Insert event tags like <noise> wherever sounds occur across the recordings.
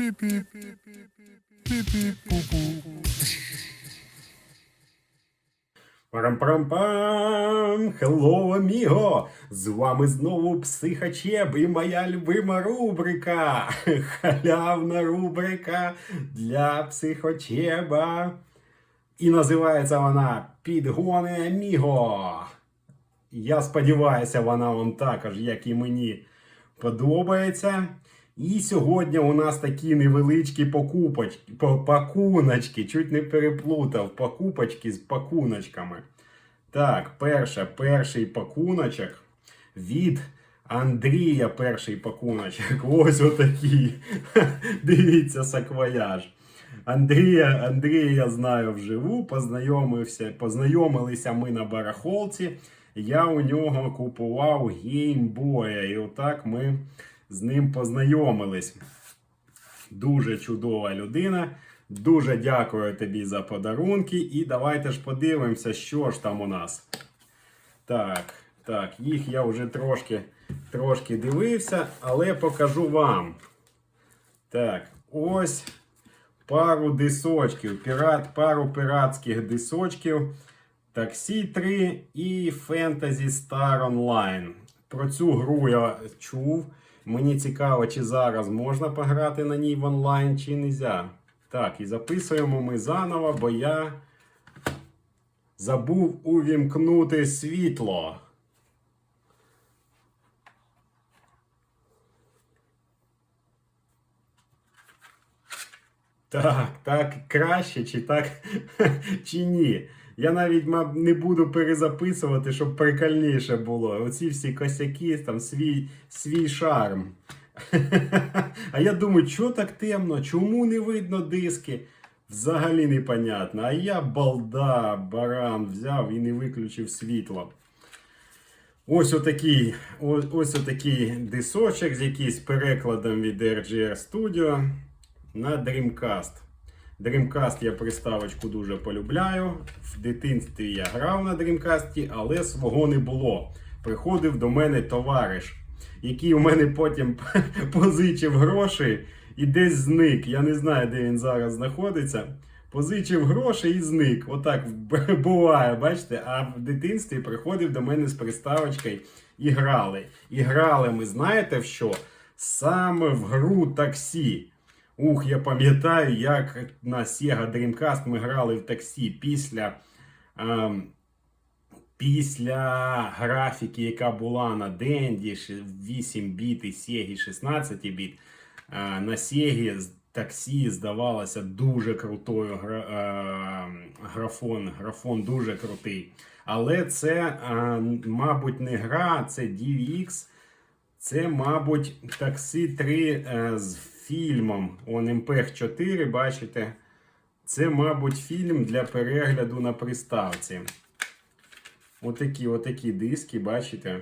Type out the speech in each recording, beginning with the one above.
Піп-піп. Піп-піп. Пу-пу. Парам-парам! Хелло, аміго! З вами знову Психачеб і моя любима рубрика. <laughs> Халявна рубрика для психочеба. І називається вона Підгони Аміго. Я сподіваюся, вона вам також, як і мені, подобається. І сьогодні у нас такі невеличкі покупочки, пакуночки, чуть не переплутав, покупочки з пакуночками. Так, перше, перший пакуночок від Андрія перший пакуночок. <laughs> Ось отакий. <laughs> Дивіться, саквояж. Андрія, Андрія я знаю вживу, познайомився, познайомилися ми на барахолці. Я у нього купував геймбоя, і отак ми з ним познайомились. Дуже чудова людина. Дуже дякую тобі за подарунки. І давайте ж подивимося, що ж там у нас. Так, так, їх я вже трошки, трошки дивився, але покажу вам. Так, ось пару дисочків, пірат, пару піратських дисочків. Таксі 3 і Fantasy Star Online. Про цю гру я чув. Мені цікаво, чи зараз можна пограти на ній в онлайн, чи нельзя. Так, і записуємо ми заново, бо я забув увімкнути світло. Так, так краще, чи так, <laughs> чи ні. Я навіть маб, не буду перезаписувати, щоб прикольніше було. Оці всі косяки, там свій, свій шарм. <laughs> А я думаю, що так темно? Чому не видно диски? Взагалі непонятно. А я балда, баран взяв і не виключив світло. Ось отакий, ось, отакий дисочок з якийсь перекладом від RGR Studio на Dreamcast. Dreamcast я приставочку дуже полюбляю. В дитинстві я грав на Dreamcast, але свого не було. Приходив до мене товариш, який у мене потім <laughs> позичив гроші і десь зник. Я не знаю, де він зараз знаходиться. Позичив гроші і зник. Отак <laughs> буває, бачите? А в дитинстві приходив до мене з приставочкою і грали. І грали ми, знаєте в що? Саме в гру таксі. Ух, я пам'ятаю, як на Sega Dreamcast ми грали в таксі після, ем, після графіки, яка була на Денді 8 біт і Sega 16 біт. Е, на Sega таксі здавалося дуже крутою гра, е, графон. Графон дуже крутий. Але це, е, мабуть, не гра, це DVX. Це, мабуть, таксі 3 е, з фільмом. Он МПЕХ 4, бачите? Це, мабуть, фільм для перегляду на приставці. Отакі, отакі диски, бачите?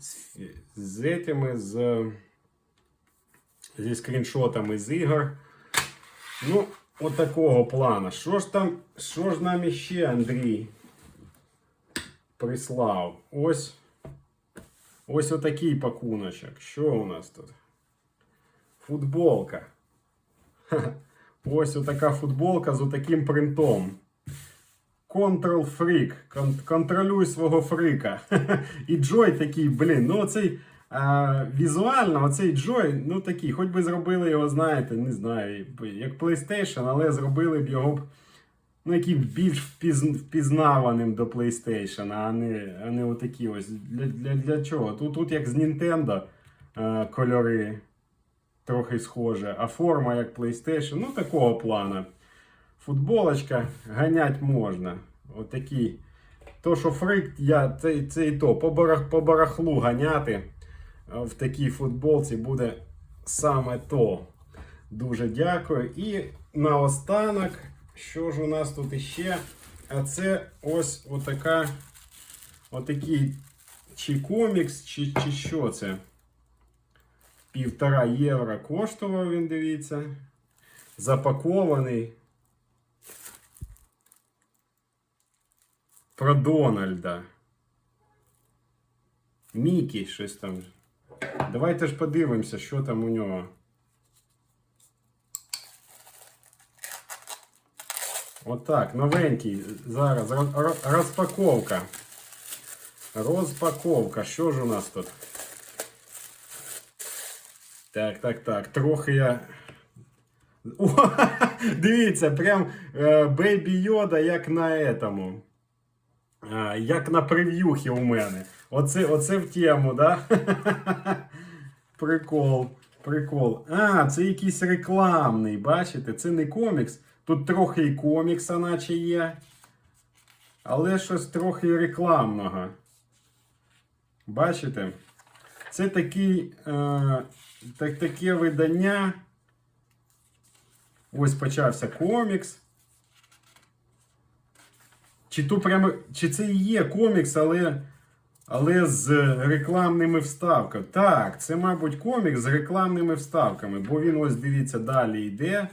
З, з этими, з, зі скріншотами з ігор. Ну, отакого плану. Що ж там, що ж нам іще Андрій прислав? Ось. Ось отакий пакуночок. Що у нас тут? Футболка. <laughs> Ось отака футболка з отаким принтом. Control. Кон- контролюй свого фрика. <laughs> І Джой такий, блін, ну оцей а, візуально, оцей Джой, ну такий, хоч би зробили його, знаєте, не знаю, як PlayStation, але зробили б його б ну, який більш впізнаваним до PlayStation, а не, а не отакі ось. Для, для, для чого? Тут, тут як з Nintendo е, кольори трохи схоже, а форма як PlayStation, ну такого плана. Футболочка ганять можна. Отакі. То, що фрик, я, це, це і то, по, барах, по барахлу ганяти е, в такій футболці буде саме то. Дуже дякую. І наостанок, що ж у нас тут іще? А це ось отака, отакий чи комікс, чи, чи що це? Півтора євро коштував він, дивіться. Запакований про Дональда. Мікі щось там. Давайте ж подивимося, що там у нього. Отак, От новенький. Зараз розпаковка. Розпаковка. Що ж у нас тут? Так, так, так. Трохи я. О, <laughs> дивіться, прям е, Бейбі Йода, як на етому. Як на прев'юхі у мене. Оце, оце в тему, да? <laughs> Прикол. Прикол. А, це якийсь рекламний, бачите? Це не комікс. Тут трохи і комікса, наче є. Але щось трохи рекламного. Бачите? Це такий, е, так, таке видання. Ось почався комікс. Чи, то прямо, чи це і є комікс, але, але з рекламними вставками. Так, це, мабуть, комікс з рекламними вставками, бо він ось дивіться, далі йде.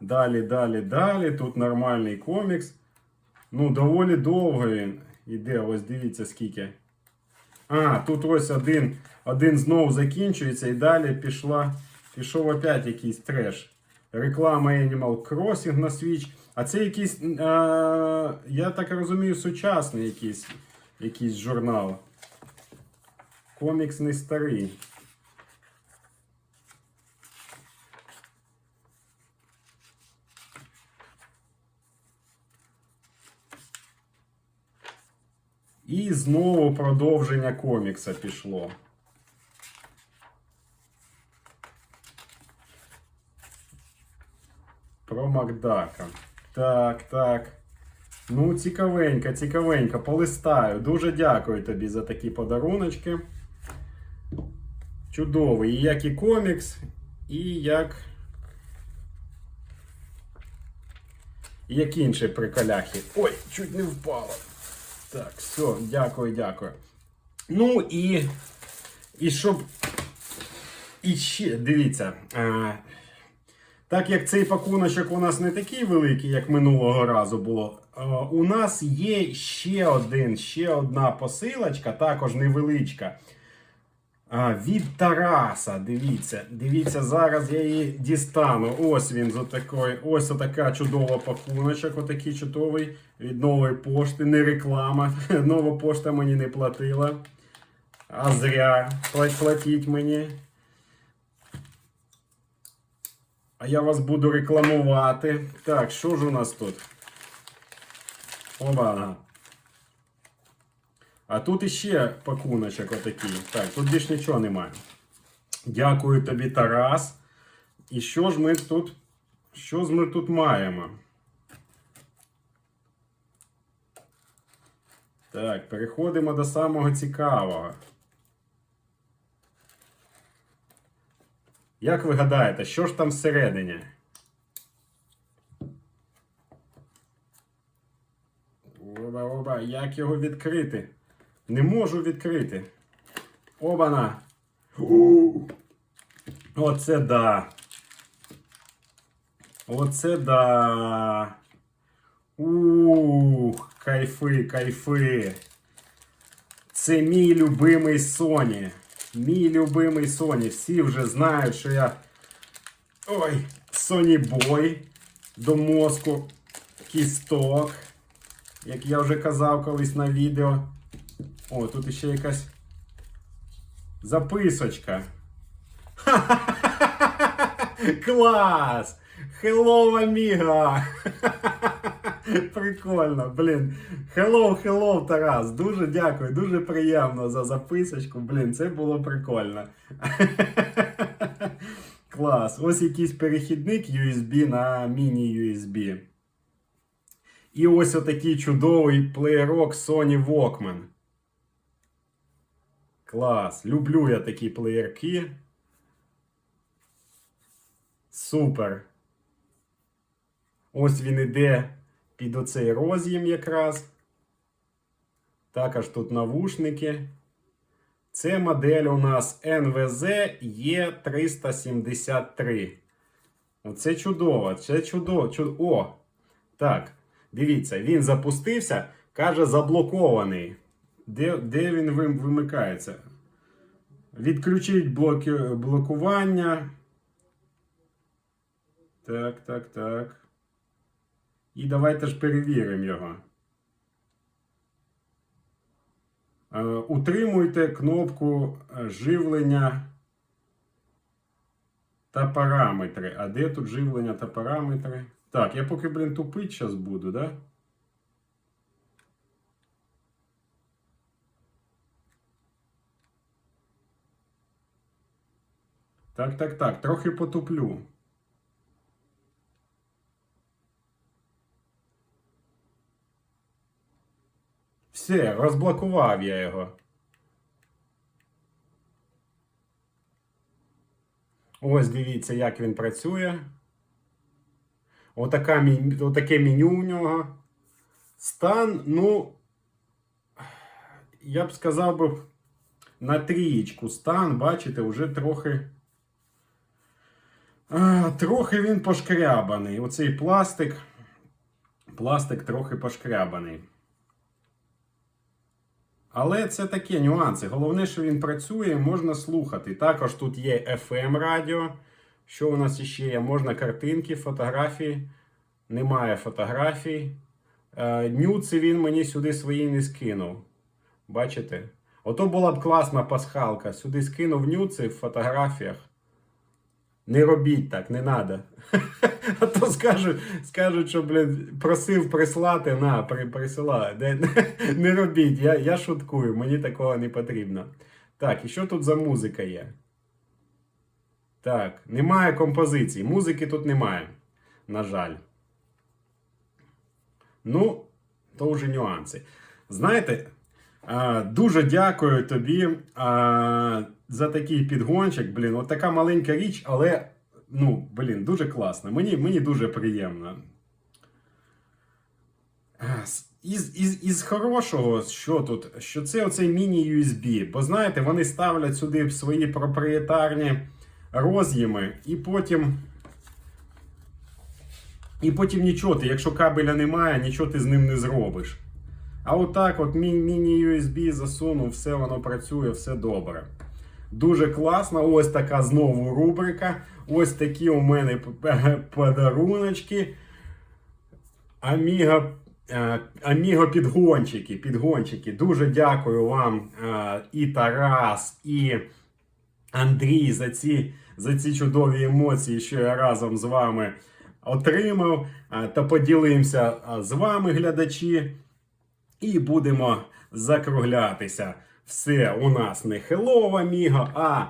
Далі, далі, далі. Тут нормальний комікс. Ну, доволі довго він йде. Ось дивіться скільки. А, тут ось один, один знову закінчується і далі пішла, пішов опять якийсь треш. Реклама Animal Crossing на Switch. А це якийсь, а, я так розумію, сучасний якийсь, якийсь журнал. Комікс не старий. І знову продовження комікса пішло. Про Макдака. Так, так. Ну, цікавенько, цікавенько, полистаю. Дуже дякую тобі за такі подаруночки. Чудовий. І як і комікс, і як. І як інші приколяхи. Ой, чуть не впало. Так, все, дякую, дякую. Ну і. І щоб. І ще, дивіться. А, так як цей пакуночок у нас не такий великий, як минулого разу було, а, у нас є ще один, ще одна посилочка, також невеличка. А, від Тараса. Дивіться, дивіться, зараз я її дістану. Ось він з отакої, ось отака чудова пакуночок, отакий чудовий від нової пошти. Не реклама. <laughs> Нова пошта мені не платила. А зря Пла- платіть мені. А я вас буду рекламувати. Так, що ж у нас тут? Оба. А тут іще пакуночок отакий. Так, тут більш нічого немає. Дякую тобі, Тарас. І що ж ми тут? Що ж ми тут маємо? Так, переходимо до самого цікавого. Як ви гадаєте, що ж там всередині? Оба, оба, як його відкрити? Не можу відкрити. Обана. У. Оце да. Оце да. Ух, кайфи, кайфи. Це мій любимий Соні. Мій любимий Соні. Всі вже знають, що я. Ой, Соні Бой. До мозку. Кісток. Як я вже казав колись на відео. О, тут ще якась записочка. <laughs> Клас! Hello, amigo! <laughs> Прикольно, блін. Hello, hello, Тарас. Дуже дякую, дуже приємно за записочку. Блін, це було прикольно. <laughs> Клас. Ось якийсь перехідник USB на міні-USB. І ось отакий чудовий плеєрок Sony Walkman. Клас. Люблю я такі плеєрки. Супер. Ось він іде під оцей роз'єм якраз. Також тут навушники. Це модель у нас NVZ E373. Оце чудово. Це чудово. Чудо... О! Так. Дивіться, він запустився, каже, заблокований. Де, де він вимикається? Відключить блоки, блокування. Так, так, так. І давайте ж перевіримо його. Е, Утримуйте кнопку е, живлення та параметри. А де тут живлення та параметри? Так, я поки, блін, тупить зараз буду, да? Так, так, так, трохи потуплю. Все, розблокував я його. Ось дивіться, як він працює. Отака, отаке меню у нього. Стан, ну, я б сказав би, на трієчку стан, бачите, вже трохи. Трохи він пошкрябаний. Оцей пластик. Пластик трохи пошкрябаний. Але це такі нюанси. Головне, що він працює, можна слухати. Також тут є FM радіо. Що у нас ще є? Можна картинки, фотографії. Немає фотографій. Е, Нюци він мені сюди свої не скинув. Бачите? Ото була б класна пасхалка. Сюди скинув нюци в фотографіях. Не робіть так, не треба. <laughs> А то скажуть, скажуть, що блін, просив прислати, на, при, присилай. Не, не робіть, я, я шуткую, мені такого не потрібно. Так, і що тут за музика є? Так, немає композицій. Музики тут немає. На жаль. Ну, то вже нюанси. Знаєте, дуже дякую тобі за такий підгончик. Блін, от така маленька річ, але ну, блін, дуже класно. Мені, мені дуже приємно. Із, із, із хорошого, що тут? Що це оцей міні-USB. Бо знаєте, вони ставлять сюди свої проприєтарні роз'єми, і потім. І потім нічого ти, якщо кабеля немає, нічого ти з ним не зробиш. А отак, от мі- міні-USB засунув, все воно працює, все добре. Дуже класно. Ось така знову рубрика. Ось такі у мене подаруночки. Аміго, е, Аміго підгончики, підгончики. Дуже дякую вам е, і Тарас, і Андрій за ці, за ці чудові емоції, що я разом з вами отримав. Е, Та поділимося з вами, глядачі. І будемо закруглятися. Все у нас не хелова міго, а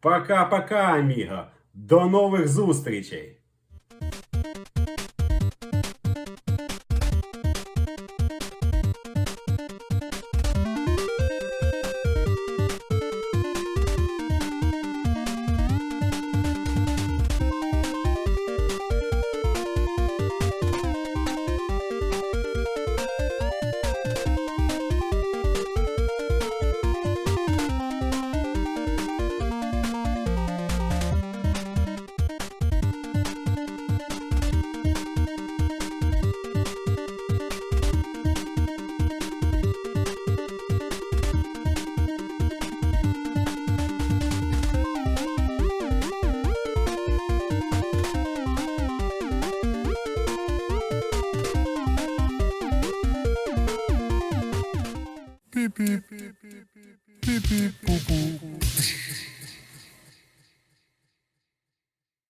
пока-пока, міго. До нових зустрічей!